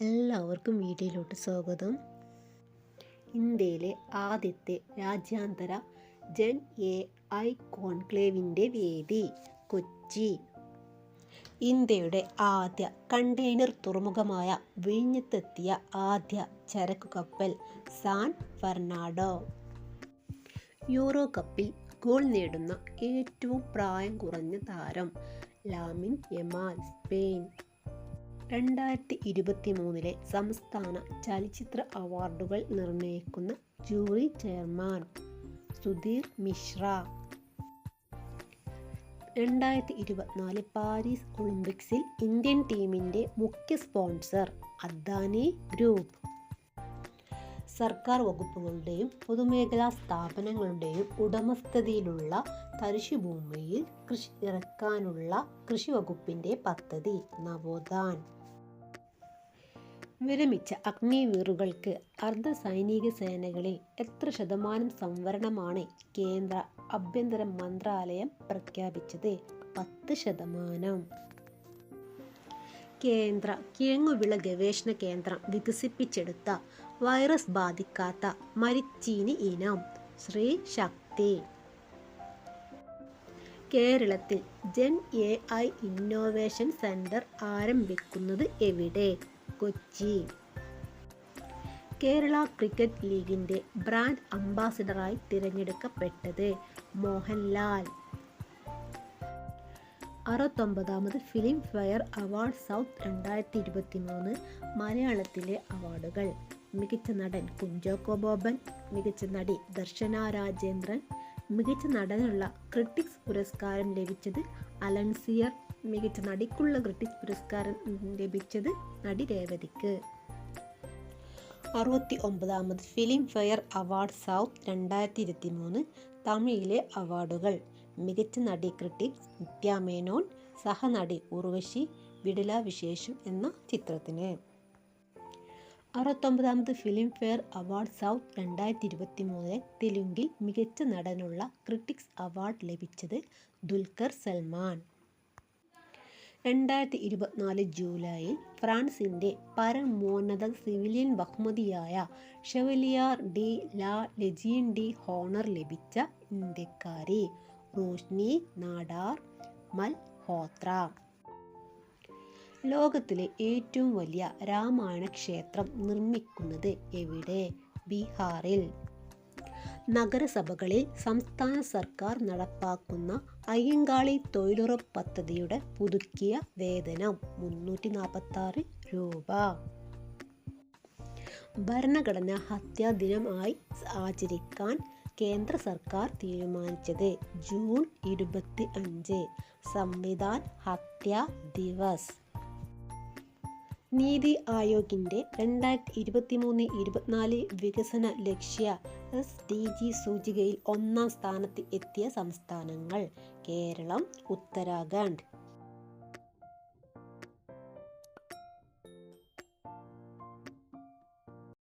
എല്ലാവർക്കും വീഡിയോയിലോട്ട് സ്വാഗതം. ഇന്ത്യയിലെ ആദ്യത്തെ രാജ്യാന്തര ജൻ എ ഐ കോൺക്ലേവിന്റെ വേദി കൊച്ചി. ഇന്ത്യയുടെ ആദ്യ കണ്ടെയ്നർ തുറമുഖമായ വിഴിഞ്ഞത്തെത്തിയ ആദ്യ ചരക്കു കപ്പൽ സാൻ ഫെർണാഡോ. യൂറോ കപ്പിൽ ഗോൾ നേടുന്ന ഏറ്റവും പ്രായം കുറഞ്ഞ താരം ലാമിൻ യമാൽ സ്പെയിൻ. രണ്ടായിരത്തി ഇരുപത്തി മൂന്നിലെ സംസ്ഥാന ചലച്ചിത്ര അവാർഡുകൾ നിർണയിക്കുന്ന ജൂറി ചെയർമാൻ സുധീർ മിശ്ര. രണ്ടായിരത്തി ഇരുപത്തിനാല് പാരീസ് ഒളിമ്പിക്സിൽ ഇന്ത്യൻ ടീമിന്റെ മുഖ്യ സ്പോൺസർ അദാനി ഗ്രൂപ്പ്. സർക്കാർ വകുപ്പുകളുടെയും പൊതുമേഖലാ സ്ഥാപനങ്ങളുടെയും ഉടമസ്ഥതയിലുള്ള തരിശുഭൂമിയിൽ കൃഷി ഇറക്കാനുള്ള കൃഷി വകുപ്പിന്റെ പദ്ധതി നവോത്ഥാൻ. വിരമിച്ച അഗ്നിവീറുകൾക്ക് അർദ്ധ സൈനിക സേനകളിൽ എത്ര ശതമാനം സംവരണമാണ് കേന്ദ്ര ആഭ്യന്തര മന്ത്രാലയം പ്രഖ്യാപിച്ചത്? പത്ത് ശതമാനം. കേന്ദ്ര കിഴങ്ങുവിള ഗവേഷണ കേന്ദ്രം വികസിപ്പിച്ചെടുത്ത വൈറസ് ബാധിക്കാത്ത മരിച്ചീനി ഇനം ശ്രീ ശക്തി. കേരളത്തിൽ gen A I innovation center ആരംഭിക്കുന്നത് എവിടെ? കൊച്ചി. കേരള ക്രിക്കറ്റ് ലീഗിന്റെ ബ്രാൻഡ് അംബാസിഡറായി തിരഞ്ഞെടുക്കപ്പെട്ടത് മോഹൻലാൽ. അറുപത്തൊമ്പതാമത് ഫിലിം ഫെയർ അവാർഡ് സൗത്ത് രണ്ടായിരത്തി ഇരുപത്തി മൂന്ന് മലയാളത്തിലെ അവാർഡുകൾ. മികച്ച നടൻ കുഞ്ചോക്കോ ബോബൻ മികച്ച നടി ദർശന രാജേന്ദ്രൻ മികച്ച നടനുള്ള ക്രിട്ടിക്സ് പുരസ്കാരം ലഭിച്ചത് അലൻസിയർ മികച്ച നടിക്കുള്ള ക്രിട്ടിക്സ് പുരസ്കാരം ലഭിച്ചത് നടി രേവതിക്ക്. അറുപത്തി ഒമ്പതാമത് ഫിലിം ഫെയർ അവാർഡ് സൗത്ത് രണ്ടായിരത്തി ഇരുപത്തി മൂന്ന് തമിഴിലെ അവാർഡുകൾ. മികച്ച നടി ക്രിട്ടിക്സ് നിത്യ മേനോൻ സഹനടി ഉർവശി വിടല വിശേഷം എന്ന ചിത്രത്തിന്. അറുപത്തൊമ്പതാമത് ഫിലിം ഫെയർ അവാർഡ് സൗത്ത് രണ്ടായിരത്തി ഇരുപത്തി മൂന്നിലെ തെലുങ്കിൽ മികച്ച നടനുള്ള ക്രിട്ടിക്സ് അവാർഡ് ലഭിച്ചത് ദുൽഖർ സൽമാൻ. രണ്ടായിരത്തി ഇരുപത്തിനാല് ജൂലൈയിൽ ഫ്രാൻസിന്റെ പരമോന്നത സിവിലിയൻ ബഹുമതിയായ Chevalier de la Legion de honour ലഭിച്ച ഇന്ത്യക്കാരി റോഷ്നി നാഡാർ മൽഹോത്ര ലോകത്തിലെ ഏറ്റവും വലിയ രാമായണ ക്ഷേത്രം നിർമ്മിക്കുന്നത് എവിടെ? ബീഹാറിൽ. നഗരസഭകളിൽ സംസ്ഥാന സർക്കാർ നടപ്പാക്കുന്ന അയ്യങ്കാളി തൊഴിലുറപ്പ് പദ്ധതിയുടെ പുതുക്കിയ വേതനം മുന്നൂറ്റി നാൽപ്പത്തി രൂപ. ഭരണഘടന ഹത്യാ ദിനമായി ആചരിക്കാൻ കേന്ദ്ര സർക്കാർ തീരുമാനിച്ചത് ജൂൺ ഇരുപത്തി അഞ്ച് സംവിധാൻ ഹത്യാ ദിവസ്. നീതി ആയോഗിന്റെ രണ്ടായിരത്തി ഇരുപത്തി മൂന്ന് ഇരുപത്തിനാല് വികസന ലക്ഷ്യ എസ് ഡി ജി സൂചികയിൽ ഒന്നാം സ്ഥാനത്ത് എത്തിയ സംസ്ഥാനങ്ങൾ കേരളം ഉത്തരാഖണ്ഡ്.